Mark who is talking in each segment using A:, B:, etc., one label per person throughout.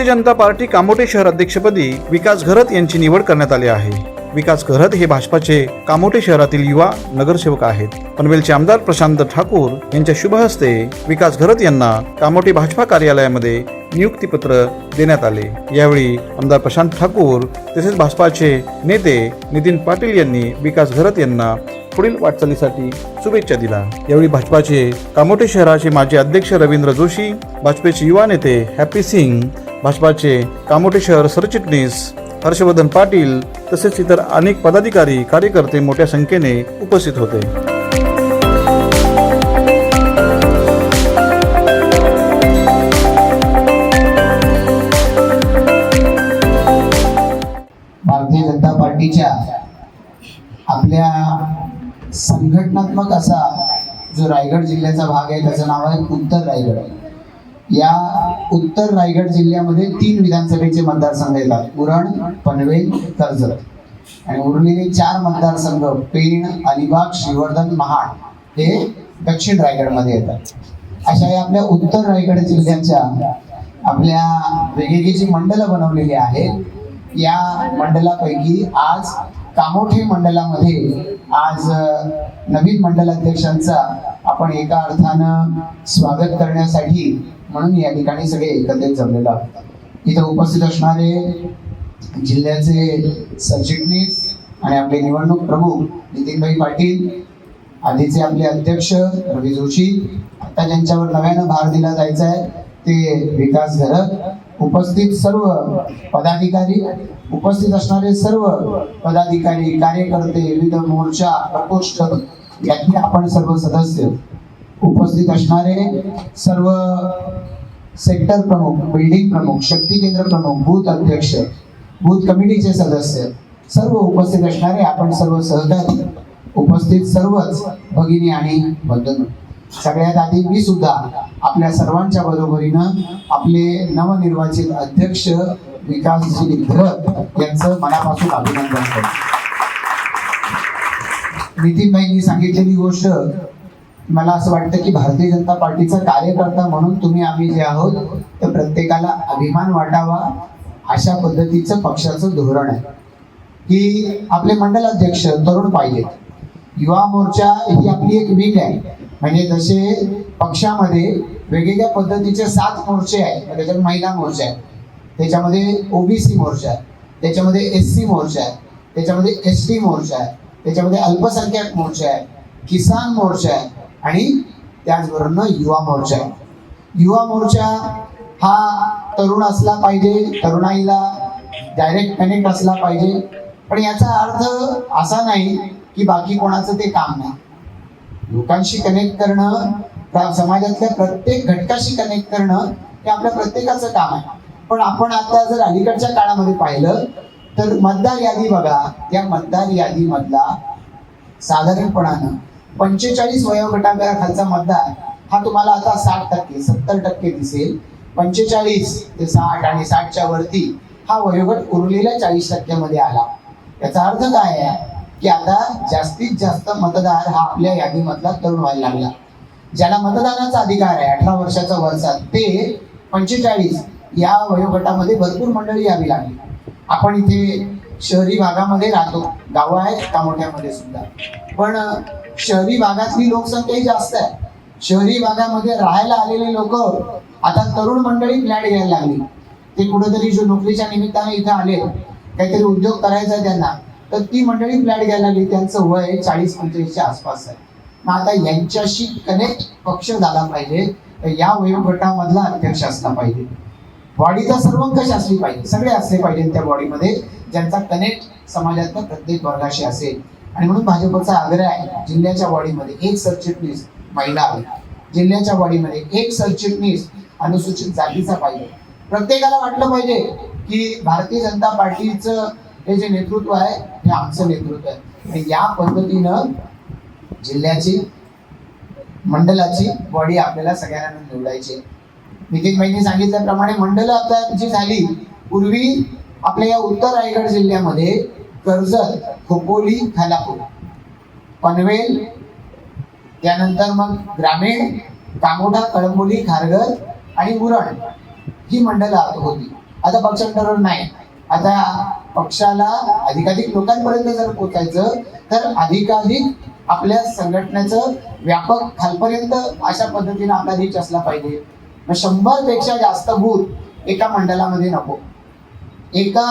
A: Bharatiya Janata party Kamothe शहर अध्यक्षपदी विकास घरत यांची निवड करण्यात आली आहे. विकास घरत हे भाजपाचे कामोटे शहरातील युवा नगरसेवक आहेत. पनवेलचे आमदार प्रशांत ठाकूर यांच्या शुभ हस्ते विकास घरत यांना कामोटे भाजपा कार्यालयामध्ये नियुक्तीपत्र देण्यात आले. यावेळी आमदार प्रशांत ठाकूर तसेच भाजपाचे नेते नितीन पाटील यांनी विकास घरत यांना पुढील वाटचालीसाठी शुभेच्छा दिला यावेळी भाजपाचे कामोटे शहराचे माजी अध्यक्ष रवींद्र जोशी भाजपेचे युवा नेते हॅपी सिंग भाजपाचे कामोटे शहर सरचिटणीस हर्षवर्धन पाटील तसेच इतर अनेक पदाधिकारी कार्यकर्ते मोठ्या संख्येने उपस्थित होते.
B: भारतीय जनता पार्टीच्या आपल्या संघटनात्मक असा जो रायगड जिल्ह्याचा भाग आहे त्याचं नाव आहे उत्तर रायगड. या उत्तर रायगड जिल्ह्यामध्ये तीन विधानसभेचे मतदारसंघ येतात. उरण पनवेल कर्जत. आणि उरलेले चार मतदारसंघ पेण अलिबाग श्रीवर्धन महाड हे दक्षिण रायगडमध्ये येतात. अशा या आपल्या उत्तर रायगड जिल्ह्याच्या आपल्या वेगवेगळी जी मंडलं बनवलेली आहेत या मंडलापैकी आज कामोठे मंडलामध्ये आज नवीन मंडल अध्यक्षांचा आपण एका अर्थानं स्वागत करण्यासाठी म्हणून या ठिकाणी सगळे एकत्रित जमलेलं आहोत. इथं उपस्थित असणारे जिल्ह्याचे सरचिटणीस आणि आपले निवडणूक प्रमुख नितीनभाई पाटील आधीचे आपले अध्यक्ष रवी जोशी आता ज्यांच्यावर नव्यानं भार दिला जायचा आहे ते विकास घरत उपस्थित सर्व पदाधिकारी उपस्थित असणारे सर्व पदाधिकारी कार्यकर्ते विविध मोर्चा प्रकोष्ठ यातले आपण सर्व सदस्य उपस्थित असणारे सर्व सेक्टर प्रमुख बिल्डिंग प्रमुख शक्ती केंद्र प्रमुख बूथ अध्यक्ष बूथ कमिटीचे सदस्य सर्व उपस्थित असणारे आपण सर्व सहकारी उपस्थित सर्वच भगिनी आणि बंधन सगळ्यात आधी मी सुद्धा आपल्या सर्वांच्या बरोबरीनं आपले नवनिर्वाचित अध्यक्ष विकासजी धरत यांचं मनापासून अभिनंदन करतो. नितीनबाईंनी सांगितलेली गोष्ट मला असं वाटतं की भारतीय जनता पार्टीचा कार्यकर्ता म्हणून तुम्ही आम्ही जे आहोत तर प्रत्येकाला अभिमान वाटावा अशा पद्धतीचं पक्षाचं धोरण आहे. की आपले मंडल अध्यक्ष तरुण पाहिजेत युवा मोर्चा ही आपली एक विंग आहे. म्हणजे जसे पक्षामध्ये वेगवेगळ्या पद्धतीचे सात मोर्चे आहेत म्हणजे त्याच्यात महिला मोर्चा आहे त्याच्यामध्ये ओबीसी मोर्चा आहे त्याच्यामध्ये एस सी मोर्चा आहे त्याच्यामध्ये एस टी मोर्चा आहे त्याच्यामध्ये अल्पसंख्याक मोर्चा आहे किसान मोर्चा आहे आणि त्याचबरोबर युवा मोर्चा. आहे युवा मोर्चा हा तरुण असला पाहिजे तरुणाईला डायरेक्ट कनेक्ट असला पाहिजे. पण याचा अर्थ असा नाही की बाकी कोणाचं ते काम नाही. लोकांशी कनेक्ट करणं समाजातल्या प्रत्येक घटकाशी कनेक्ट करणं हे आपल्या प्रत्येकाचं काम आहे. पण आपण आता जर अलीकडच्या काळामध्ये पाहिलं तर मतदार यादी बघा. त्या मतदार यादीमधला साधारणपणानं पंचेचाळीस वयोगटाखालचा खालचा मतदार हा तुम्हाला आता साठ टक्के सत्तर टक्के दिसेल. पंचेचाळीस ते साठ आणि साठच्या वरती हा वयोगट उरलेल्या चाळीस टक्क्यामध्ये आला. याचा अर्थ काय आहे? की आता जास्तीत जास्त मतदार हा आपल्या यादीमधला तरुण व्हायला लागला. ज्याला मतदानाचा अधिकार आहे अठरा वर्षाचा वरचा ते पंचेचाळीस या वयोगटामध्ये भरपूर मंडळी यावी लागली. आपण इथे शहरी भागामध्ये राहतो. गावं आहेत कामोठ्यामध्ये सुद्धा? पण शहरी भागातली लोकसंख्याही जास्त आहे. शहरी भागामध्ये राहायला आलेले लोक आता तरुण मंडळी फ्लॅट घ्यायला लागली. ते कुठेतरी जो नोकरीच्या निमित्ताने इथं आले काहीतरी उद्योग करायचा आहे त्यांना तर ती मंडळी फ्लॅट घ्यायला लागली. त्यांचं वय चाळीस पंचेचाळीसच्या आसपास आहे. मग आता यांच्याशी कनेक्ट पक्ष झाला पाहिजे. तर या वयोगटामधला अध्यक्ष असला पाहिजे. बॉडीचा सर्वंकष असली पाहिजे. सगळे असले पाहिजे त्या बॉडीमध्ये. ज्यांचा कनेक्ट समाजातल्या प्रत्येक वर्गाशी असेल आणि म्हणून भाजपचा आग्रह आहे जिल्ह्याच्या बॉडीमध्ये एक सरचिटणीस महिला हवी. जिल्ह्याच्या बॉडीमध्ये एक सरचिटणीस अनुसूचित जातीचा पाहिजे. प्रत्येकाला वाटलं पाहिजे की भारतीय जनता पार्टीचं हे जे नेतृत्व आहे हे आमचं नेतृत्व आहे. आणि या पद्धतीनं जिल्ह्याची मंडलाची बॉडी आपल्याला सगळ्यांना निवडायची नितीन भाईंनी सांगितल्याप्रमाणे मंडल आता जी झाली पूर्वी आपल्या या उत्तर रायगड जिल्ह्यामध्ये कर्जत खोपोली खालापूर पनवेल त्यानंतर मग ग्रामीण कामोठा कळंबोली खारघर आणि उरण ही मंडळं होती. आता पक्षांतरावर नाही. आता पक्षाला अधिकाधिक लोकांपर्यंत जर पोचायचं तर अधिकाधिक आपल्या संघटनेचं व्यापक खालपर्यंत अशा पद्धतीने आपला रीच असला पाहिजे. मग शंभरपेक्षा जास्त भूत एका मंडळामध्ये नको. एका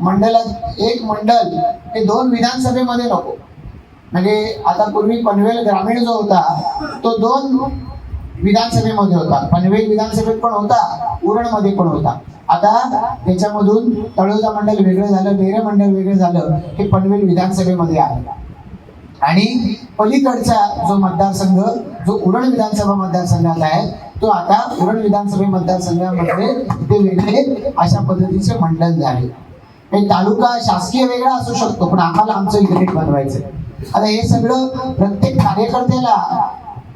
B: मंडळात एक मंडल हे दोन विधानसभेमध्ये नको. म्हणजे आता पूर्वी पनवेल ग्रामीण जो होता तो दोन विधानसभेमध्ये होता. पनवेल विधानसभेत पण होता उरणमध्ये पण होता. आता त्याच्यामधून तळोजा मंडळ वेगळं झालं नेरे मंडळ वेगळं झालं हे पनवेल विधानसभेमध्ये आहे. आणि पलीकडचा जो मतदारसंघ जो उरण विधानसभा मतदारसंघात आहे तो आता उरण विधानसभा मतदारसंघामध्ये ते वेगळे अशा पद्धतीचे मंडळ झाले. हे तालुका शासकीय वेगळा असू शकतो पण आम्हाला आमचं युनिट बनवायचं आता हे सगळं प्रत्येक कार्यकर्त्याला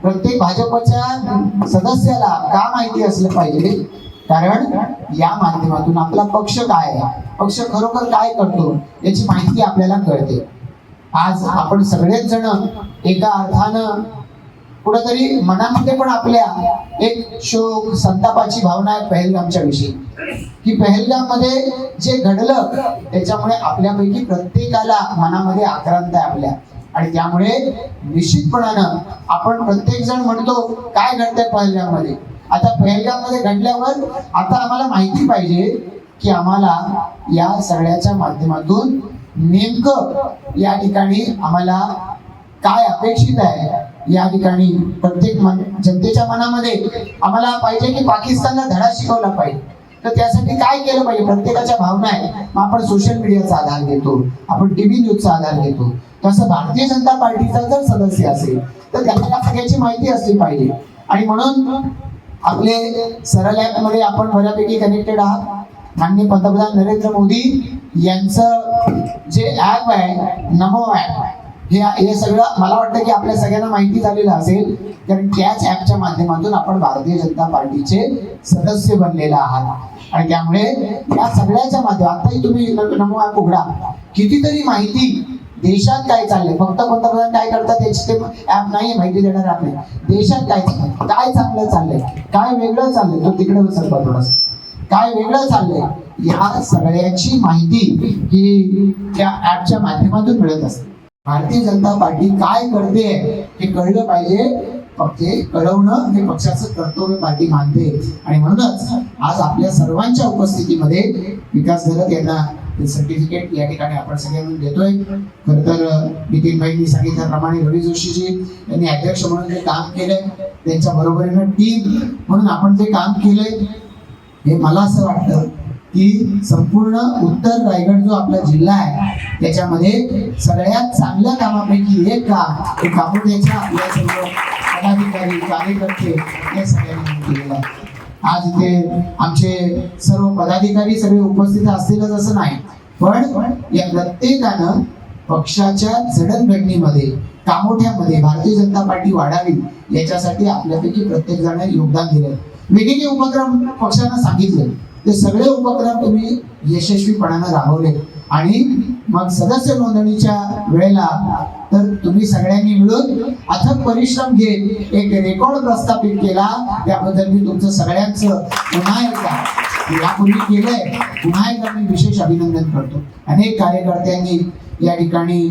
B: प्रत्येक भाजपच्या सदस्याला का माहिती असलं पाहिजे? कारण या माध्यमातून आपला पक्ष काय आहे? पक्ष खरोखर काय करतो? याची माहिती आपल्याला कळते. आज आपण सगळेच जण एका अर्थानं कुठंतरी मनामध्ये पण आपल्या एक शोक संतापाची भावना आहे पहलगामच्या विषयी. की पहलगाममध्ये जे घडलं त्याच्यामुळे आपल्यापैकी प्रत्येकाला मनामध्ये आक्रांत आहे आपल्या. आणि त्यामुळे निश्चितपणानं आपण प्रत्येक जण म्हणतो काय घडतंय पहलगाम आता पहलगाम घडल्यावर आता आम्हाला माहिती पाहिजे की आम्हाला या सगळ्याच्या माध्यमातून नेमकं या ठिकाणी आम्हाला काय अपेक्षित आहे? या ठिकाणी प्रत्येक मन जनतेच्या मनामध्ये आम्हाला पाहिजे की पाकिस्तानला धडा शिकवला पाहिजे. तर त्यासाठी काय केलं पाहिजे? प्रत्येकाच्या भावना आहे मग आपण सोशल मीडियाचा आधार घेतो. आपण टीव्ही न्यूजचा आधार घेतो. तसं भारतीय जनता पार्टीचा जर सदस्य असेल तर त्याला सगळ्याची माहिती असली पाहिजे. आणि म्हणून आपले सरळ ऍपमध्ये आपण बऱ्यापैकी कनेक्टेड आहात. माननीय पंतप्रधान नरेंद्र मोदी यांचं जे ऍप आहे नमो ऍप हे हे सगळं मला वाटतं की आपल्या सगळ्यांना माहिती झालेलं असेल. कारण त्याच ऍपच्या माध्यमातून आपण भारतीय जनता पार्टीचे सदस्य बनलेला आहात. आणि त्यामुळे या सगळ्याच्या माध्यमात आताही तुम्ही नमो ऍप उघडा. कितीतरी माहिती देशात काय चाललंय? फक्त पंतप्रधान काय करतात याची ते ऍप नाही माहिती देणार आपले देशात काय चाललंय? काय चांगलं चाललंय? काय वेगळं चाललंय? तो तिकडे सरका थोडस काय वेगळं चाललंय? या सगळ्याची माहिती ही त्या ऍपच्या माध्यमातून मिळत असते. भारतीय जनता पार्टी काय करते हे कळलं पाहिजे. ते कळवणं हे पक्षाचं कर्तव्य पार्टी मानते. आणि म्हणूनच आज आपल्या सर्वांच्या उपस्थितीमध्ये विकास धरत यांना सर्टिफिकेट या ठिकाणी आपण सगळ्यांना देतोय. खर तर नितीनभाईंनी सांगितल्याप्रमाणे रवी जोशीजी यांनी अध्यक्ष म्हणून जे काम केलंय त्यांच्या बरोबरीनं टीम म्हणून आपण जे काम केलंय हे मला असं वाटतं. की संपूर्ण उत्तर रायगड जो आपला जिल्हा आहे त्याच्यामध्ये सगळ्यात चांगल्या कामापैकी एक काम हे कामोड्याच्या आपल्या सर्व पदाधिकारी कार्यकर्ते या सगळ्यांनी केलेलं आहे. आज इथे आमचे सर्व पदाधिकारी सगळे उपस्थित असतीलच असं नाही पण या प्रत्येकानं पक्षाच्या जडणघडणीमध्ये कामोठ्यामध्ये भारतीय जनता पार्टी वाढावी याच्यासाठी आपल्यापैकी प्रत्येक जण योगदान दिलं वेगवेगळे उपक्रम पक्षानं सांगितले. ते सगळे उपक्रम तुम्ही यशस्वीपणानं राबवले. आणि मग सदस्य नोंदणीच्या वेळेला तर तुम्ही सगळ्यांनी मिळून अथक परिश्रम घेत एक रेकॉर्ड प्रस्थापित केला. त्याबद्दल मी तुमचं सगळ्यांचं पुन्हा एकदा यापूर्वी केलंय पुन्हा एकदा मी विशेष अभिनंदन करतो. अनेक कार्यकर्त्यांनी या ठिकाणी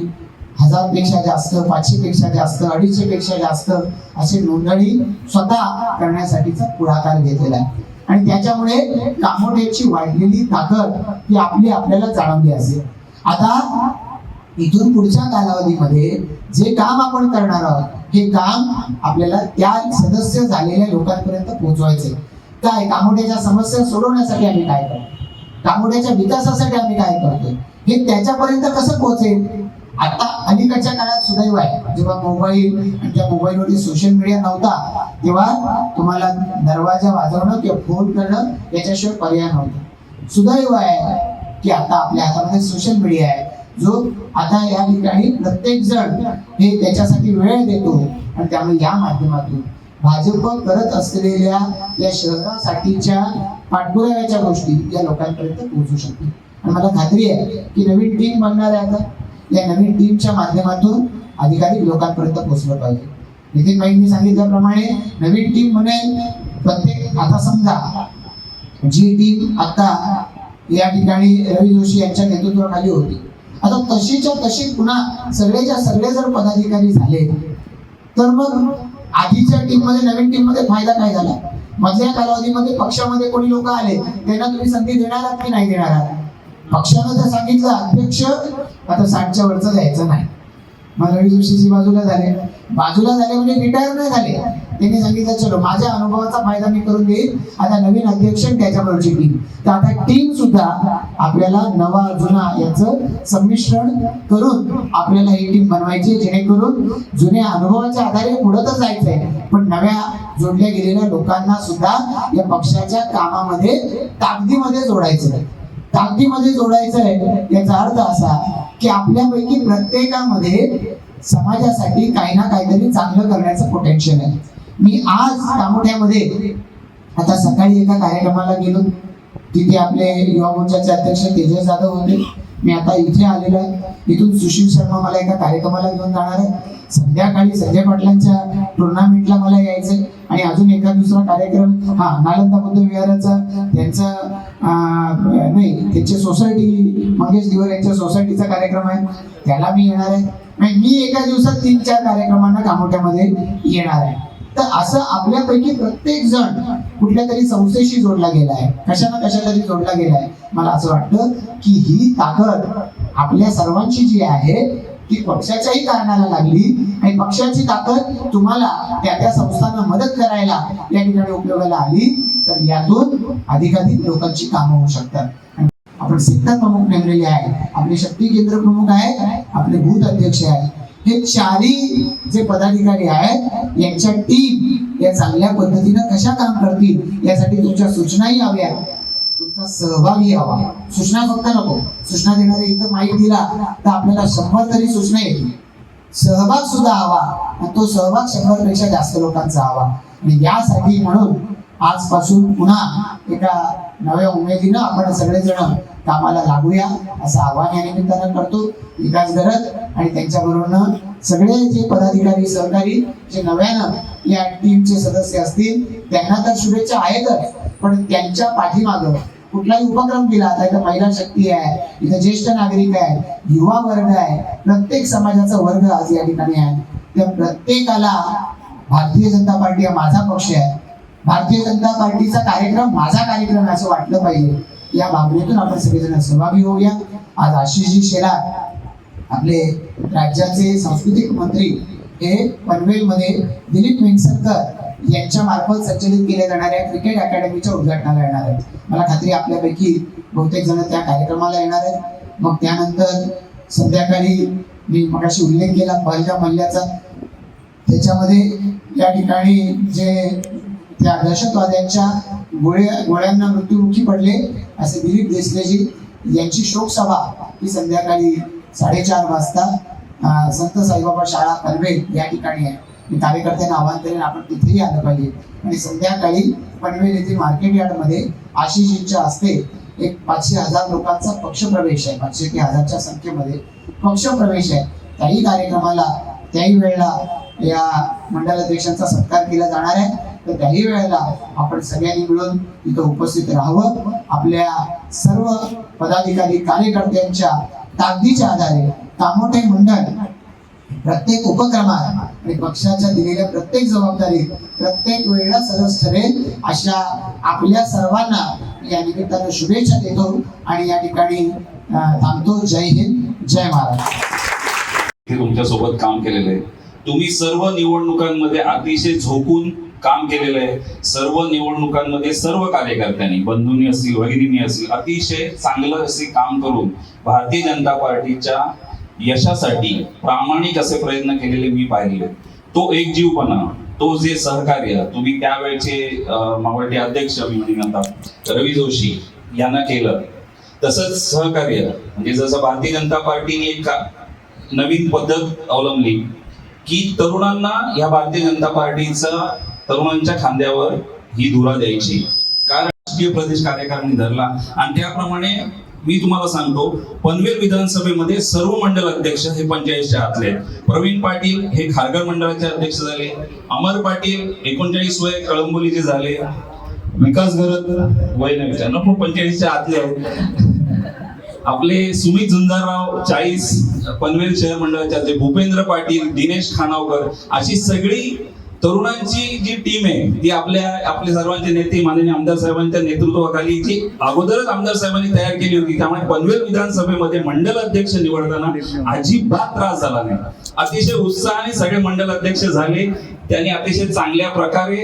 B: हजारपेक्षा जास्त पाचशे पेक्षा जास्त अडीचशे पेक्षा जास्त असे नोंदणी स्वतः करण्यासाठीचा पुढाकार घेतलेला आहे. आणि त्याच्यामुळे कामोड्याची वाढलेली ताकद ही आपली आपल्याला जाणवली असेल आता इथून पुढच्या कालावधीमध्ये जे काम आपण करणार आहोत हे काम आपल्याला त्या सदस्य झालेल्या लोकांपर्यंत पोहोचवायचे काय? कामोड्याच्या समस्या सोडवण्यासाठी आम्ही काय करतो कामोड्याच्या विकासासाठी आम्ही काय करतोय? हे त्याच्यापर्यंत कसं पोहोचेल? आता अलीकडच्या काळात सुदैव आहे. जेव्हा मोबाईल आणि त्या मोबाईलवरती सोशल मीडिया नव्हता तेव्हा तुम्हाला दरवाजा वाजवणं किंवा फोन करणं याच्याशिवाय पर्याय नव्हता. सुदैव आहे की आता आपल्या हातामध्ये सोशल मीडिया आहे. जो आता या ठिकाणी प्रत्येक जण हे त्याच्यासाठी वेळ देतो आणि त्यामुळे या माध्यमातून भाजप करत असलेल्या या शहरासाठीच्या पाठपुराव्याच्या गोष्टी या लोकांपर्यंत पोहोचू शकतील. आणि मला खात्री आहे की नवीन टीम बनणार आहे आता. या नवीन टीमच्या माध्यमातून अधिकाधिक लोकांपर्यंत पोहोचलं पाहिजे. नितीन भाईंनी सांगितल्याप्रमाणे नवीन टीम म्हणेल प्रत्येक आता समजा जी टीम आता या ठिकाणी रवी जोशी यांच्या नेतृत्वाखाली होती. आता तशीच्या तशी पुन्हा सगळेच्या सगळे जर पदाधिकारी झाले तर मग आधीच्या टीममध्ये नवीन टीममध्ये फायदा काय झाला? मधल्या कालावधीमध्ये पक्षामध्ये कोणी लोक आले त्यांना तुम्ही संधी देणार आहात की नाही देणार आहात? पक्षानं तर सांगितलं अध्यक्ष आता साठच्या वरचं जायचं नाही. मग रवी जोशीची बाजूला झाले. बाजूला झाले म्हणजे रिटायर नाही झाले. त्यांनी सांगितलं चलो माझ्या अनुभवाचा फायदा मी करून देईन. आता नवीन अध्यक्ष त्याच्याबरोबरची टीम तर आता टीम सुद्धा आपल्याला नवा जुना याचं संमिश्रण करून आपल्याला ही टीम बनवायची जेणेकरून जुन्या अनुभवाच्या आधारे पुढे तर जायचंय. पण नव्या जोडल्या गेलेल्या लोकांना सुद्धा या पक्षाच्या कामामध्ये ताकदीमध्ये जोडायचं ताकदीमध्ये जोडायचं आहे. याचा अर्थ असा की आपल्यापैकी प्रत्येकामध्ये समाजासाठी काही ना काहीतरी चांगलं करण्याचं पोटेन्शियल आहे. मी आज कामोठ्यामध्ये आता सकाळी एका कार्यक्रमाला गेलो. तिथे आपले युवा मोर्चाचे अध्यक्ष तेजस जाधव होते. मी आता इथे आलेलो आहे. इथून सुशील शर्मा मला एका कार्यक्रमाला घेऊन जाणार आहे. संध्याकाळी संजय पाटलांच्या टुर्नामेंटला मला यायचंय. आणि अजून एका दुसरा कार्यक्रम हा नालंदा बुद्ध विहाराचा. त्यांचा नाही त्यांची सोसायटी मंगेश दिवर यांच्या सोसायटीचा कार्यक्रम आहे. त्याला मी येणार आहे. मी एका दिवसात तीन चार कार्यक्रमांना कामोठ्यामध्ये येणार आहे. तर असं आपल्यापैकी प्रत्येक जण कुठल्या तरी संस्थेशी जोडला गेला आहे कशा ना कशा तरी जोडला गेला आहे मला असं वाटतं की ही ताकद आपल्या सर्वांची जी आहे ती पक्षाच्याही कारणाला लागली. आणि पक्षाची ताकद तुम्हाला त्या त्या संस्थांना मदत करायला या ठिकाणी उपयोगाला आली तर यातून अधिकाधिक लोकांची कामं होऊ शकतात. आपण सिद्धांत प्रमुख नेमलेले आहे आपले शक्ती केंद्र प्रमुख आहे आपले भूत अध्यक्ष आहे हे चारही जे पदाधिकारी आहेत यांच्या टीम या चांगल्या पद्धतीनं कशा काम करतील यासाठी तुमच्या सूचनाही हव्या. तुमचा सहभागही हवा. सूचना फक्त नको. सूचना देणारे इथं माहीत दिला तर आपल्याला शंभर तरी सूचना येतील. सहभाग सुद्धा हवा आणि तो सहभाग शंभरपेक्षा जास्त लोकांचा हवा. आणि यासाठी म्हणून आजपासून पुन्हा एका नव्या उमेदीनं आपण सगळेजण कामाला लागूया असं आव्हान या निमित्तानं करतो. विकास गरज आणि त्यांच्याबरोबर सगळे जे पदाधिकारी सहकारी जे नव्यानं या टीमचे सदस्य असतील त्यांना तर शुभेच्छा आहेतच पण त्यांच्या पाठीमागं कुठलाही उपक्रम केला आता इथं महिला शक्ती आहे इथं ज्येष्ठ नागरिक आहे युवा वर्ग आहे प्रत्येक समाजाचा वर्ग आज या ठिकाणी आहे. त्या प्रत्येकाला भारतीय जनता पार्टी हा माझा पक्ष आहे. भारतीय जनता पार्टीचा कार्यक्रम माझा कार्यक्रम असं वाटलं पाहिजे. या भावनेतून आपण सगळेजण सहभागी होऊया. आज आशिषजी शेलार आपले राज्याचे सांस्कृतिक मंत्री हे पनवेलमध्ये दिलीप वेंगसरकर यांच्या मार्फत संचलित केल्या जाणाऱ्या क्रिकेट अकॅडमीच्या उद्घाटनाला येणार आहेत. मला खात्री आपल्यापैकी बहुतेक जण त्या कार्यक्रमाला येणार आहेत. मग त्यानंतर संध्याकाळी मी मगाशी उल्लेख केला पहिल्या मल्ल्याचा. त्याच्यामध्ये या ठिकाणी जे त्या दहशतवाद्यांच्या गोळ्या गोळ्यांना मृत्युमुखी पडले असे दिलीप देसलेजी यांची शोकसभा ही संध्याकाळी साडेचार वाजता संत साईबाबा शाळा पनवेल या ठिकाणी आहे. मी कार्यकर्त्यांना आवाहन करेन आपण तिथेही आलं पाहिजे. आणि संध्याकाळी पनवेल येथे मार्केट यार्डमध्ये आशिषींच्या हस्ते एक पाचशे हजार लोकांचा पक्षप्रवेश आहे. पाचशे ते हजारच्या संख्येमध्ये पक्षप्रवेश आहे. त्याही कार्यक्रमाला त्याही वेळेला या मंडलाध्यक्षांचा सत्कार केला जाणार आहे. तर त्याही वेळेला आपण सगळ्यांनी मिळून इथं उपस्थित राहावं. आपल्या सर्व पदाधिकारी कार्यकर्त्यांच्या ताकदीच्या आधारे कामोठे मंडळ प्रत्येक उपक्रमात आणि पक्षाच्या दिलेल्या प्रत्येक जबाबदारीत प्रत्येक वेळेला सरस ठरेल अशा आपल्या सर्वांना या निमित्तानं शुभेच्छा देतो आणि या ठिकाणी थांबतो. जय हिंद जय महाराष्ट्र.
C: तुमच्या तुमच्यासोबत काम केलेलं आहे. तुम्ही सर्व निवडणुकांमध्ये अतिशय झोकून काम केलेलं आहे. सर्व निवडणुकांमध्ये सर्व कार्यकर्त्यांनी बंधूंनी असतील भगिनींनी असतील अतिशय चांगलं असे काम करून भारतीय जनता पार्टीच्या यशासाठी प्रामाणिक असे प्रयत्न केलेले मी पाहिले. तो एकजीवपणा तो जे सहकार्य तुम्ही त्यावेळचे अं, मावळते अध्यक्ष मी म्हणेन आता रवी जोशी यांना केलं. तसंच सहकार्य म्हणजे जसं भारतीय जनता पार्टीने एक नवीन पद्धत अवलंबली की तरुणांना या भारतीय जनता पार्टीचा तरुणांच्या खांद्यावर ही धुरा द्यायची. कारण राष्ट्रीय प्रदेश कार्यकारिणी धरला. आणि त्याप्रमाणे मी तुम्हाला सांगतो पनवेल विधानसभेमध्ये सर्व मंडल अध्यक्ष हे पंचायतच्या आतले आहेत. प्रवीण पाटील हे खारघर मंडळाचे अध्यक्ष झाले. अमर पाटील एकोणचाळीस वय कळंबोलीचे झाले. विकास घरत वय न विचारणार पण पंचेचाळीसच्या आतले आहेत. आपले सुमित झुंजारराव चाळीस पनवेल शहर मंडळाचे आतले भूपेंद्र पाटील दिनेश खानावकर अशी सगळी तरुणांची जी टीम आहे ती आपल्या आपले सर्वांचे नेते माननीय आमदार साहेबांच्या नेतृत्वाखाली जी अगोदरच आमदार साहेबांनी तयार केली होती त्यामुळे पनवेल विधानसभेमध्ये मंडल अध्यक्ष निवडताना अजिबात त्रास झाला नाही. अतिशय उत्साहाने सगळे मंडल अध्यक्ष झाले. त्यांनी अतिशय चांगल्या प्रकारे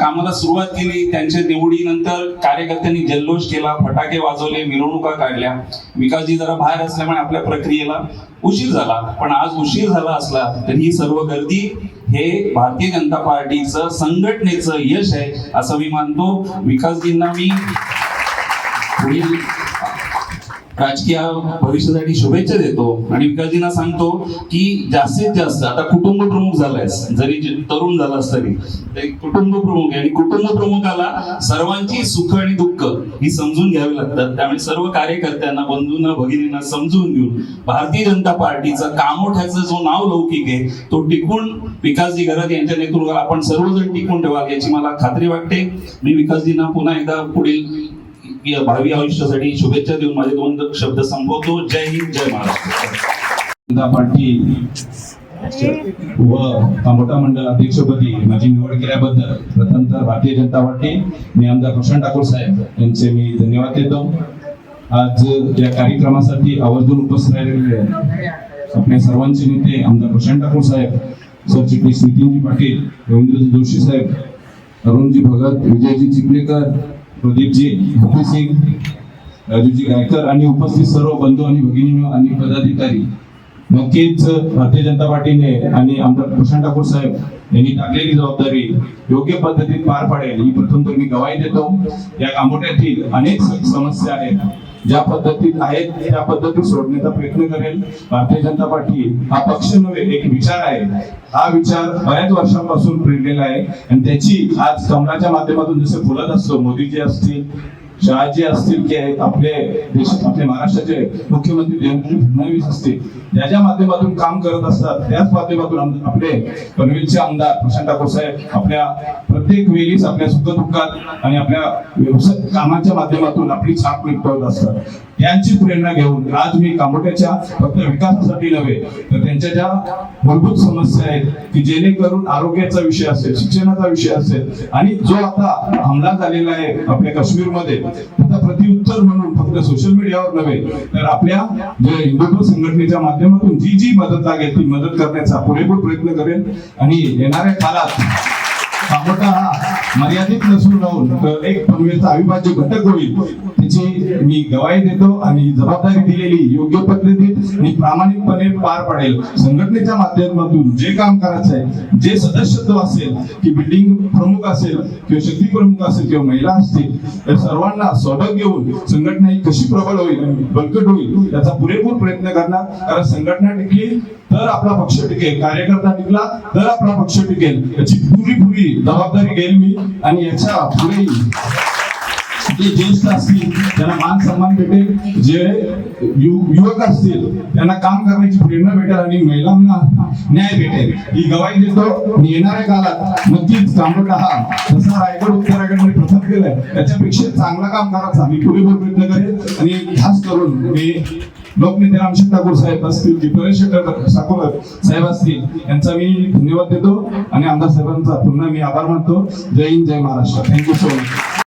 C: कामाला सुरुवात केली. त्यांच्या निवडीनंतर कार्यकर्त्यांनी जल्लोष केला फटाके वाजवले मिरवणुका काढल्या. विकासजी जरा बाहेर असल्यामुळे आपल्या प्रक्रियेला उशीर झाला. पण आज उशीर झाला असला तरी ही सर्व गर्दी हे भारतीय जनता पार्टीचं संघटनेचं यश आहे असं मी मानतो. विकासजींना मी पुढील राजकीय भविष्यासाठी शुभेच्छा देतो. आणि विकासजींना सांगतो की जास्तीत जास्त आता कुटुंब प्रमुख झालायस जरी तरुण झालास तरी कुटुंब प्रमुख आणि कुटुंब प्रमुखाला सर्वांची सुख आणि दुःख ही समजून घ्यावी लागतात. त्यामुळे सर्व कार्यकर्त्यांना बंधूंना भगिनींना समजून घेऊन भारतीय जनता पार्टीचा कामोठ्याचं जो नाव लौकिक आहे तो टिकून विकासजी घरात यांच्या नेतृत्वाला आपण सर्वजण टिकून ठेवाल याची मला खात्री वाटते. मी विकासजींना पुन्हा एकदा पुढील भावी आयुष्यासाठी शुभेच्छा देऊन माझे दोन शब्द संपवतो. जय हिंद जय महाराष्ट्र.
D: पाटील व तांबोटा मंडळ अध्यक्षपदी माझी निवड केल्याबद्दल प्रथमतः भारतीय जनता पार्टी मी आमदार कृष्ण ठाकूर साहेब यांचे मी धन्यवाद देतो. आज या कार्यक्रमासाठी आवर्जून उपस्थित राहिलेले आपल्या सर्वांचे नेते आमदार प्रशांत ठाकूर साहेब सरचिटणीस नितीनजी पाटील रवींद्रजी जोशी साहेब अरुणजी भगत विजयजी चिपलेकर प्रदीपजी हफी सिंग राजूजी गायकर आणि उपस्थित सर्व बंधू आणि भगिनी आणि पदाधिकारी नक्कीच भारतीय जनता पार्टीने आणि आमदार भूषण ठाकूर साहेब यांनी टाकलेली जबाबदारी योग्य पद्धतीत पार पाडेल. ही प्रथम तर मी गवाही देतो. या कामोट्यातील अनेक समस्या आहेत. ज्या पद्धतीत आहेत त्या पद्धतीत सोडण्याचा प्रयत्न करेल. भारतीय जनता पार्टी हा पक्ष नव्हे एक विचार आहे. हा विचार बऱ्याच वर्षांपासून प्रेरलेला आहे. आणि त्याची आज कमलाच्या माध्यमातून जसे बोलत असतो मोदीजी असतील शहाजी असतील की आपले देश आपले महाराष्ट्राचे मुख्यमंत्री देवेंद्र फडणवीस असतील ज्या ज्या माध्यमातून काम करत असतात त्याच माध्यमातून आपले पनवेलचे आमदार प्रशांत ठाकूर साहेब आपल्या प्रत्येक वेळीच आपल्या सुखदुःखात आणि आपल्या व्यवसाय कामाच्या माध्यमातून आपली छाप निघतवत असतात. त्यांची प्रेरणा घेऊन आज मी कामोट्याच्या फक्त विकासासाठी नव्हे तर त्यांच्या ज्या मूलभूत समस्या आहेत की जेणेकरून आरोग्याचा विषय असेल शिक्षणाचा विषय असेल आणि जो आता हमला झालेला आहे आपल्या काश्मीरमध्ये आता प्रतिउत्तर म्हणून फक्त सोशल मीडियावर नव्हे तर आपल्या जे हिंदुत्व संघटनेच्या माध्यमातून जी जी मदत लागेल ती मदत करण्याचा पुरेपूर प्रयत्न करेल. आणि येणाऱ्या काळात कामोठा हा मर्यादित नसून राहून एक पनवेलचा अविभाज्य घटक होईल. त्याची मी गवाही देतो आणि जबाबदारी दिलेली योग्य पद्धतीत मी प्रामाणिकपणे पार पाडेल. संघटनेच्या माध्यमातून जे काम करायचं आहे जे सदस्यत्व असेल की बिल्डिंग प्रमुख असेल किंवा शक्ती प्रमुख असेल किंवा महिला असतील तर सर्वांना सोबत घेऊन संघटना ही कशी प्रबळ होईल आणि बळकट होईल याचा पुरेपूर प्रयत्न करणार. कारण संघटना देखील तर आपला पक्ष टिकेल कार्यकर्ता टिकला तर आपला पक्ष टिकेल. याची पुरी पुरी जबाबदारी घेईल मी आणि याच्या पुढेही. जे ज्येष्ठ असतील त्यांना मान सन्मान भेटेल. जे युवक असतील त्यांना काम करण्याची प्रेरणा भेटेल आणि महिलांना न्याय भेटेल. ही गवाही देतो. आणि येणाऱ्या काळात नक्कीच कामोटा हा जसा रायगड उत्तराखंडमध्ये प्रथम केलाय त्याच्यापेक्षा चांगला काम करायचा मी पुरेपूर प्रयत्न करेल आणि खास करून मी लोकनेते रामशेठ ठाकूर साहेब असतील की परेश शेट्टर ठाकूर साहेब असतील यांचा मी धन्यवाद देतो. आणि आमदार साहेबांचा पुन्हा मी आभार मानतो. जय हिंद जय Maharashtra. Thank you so much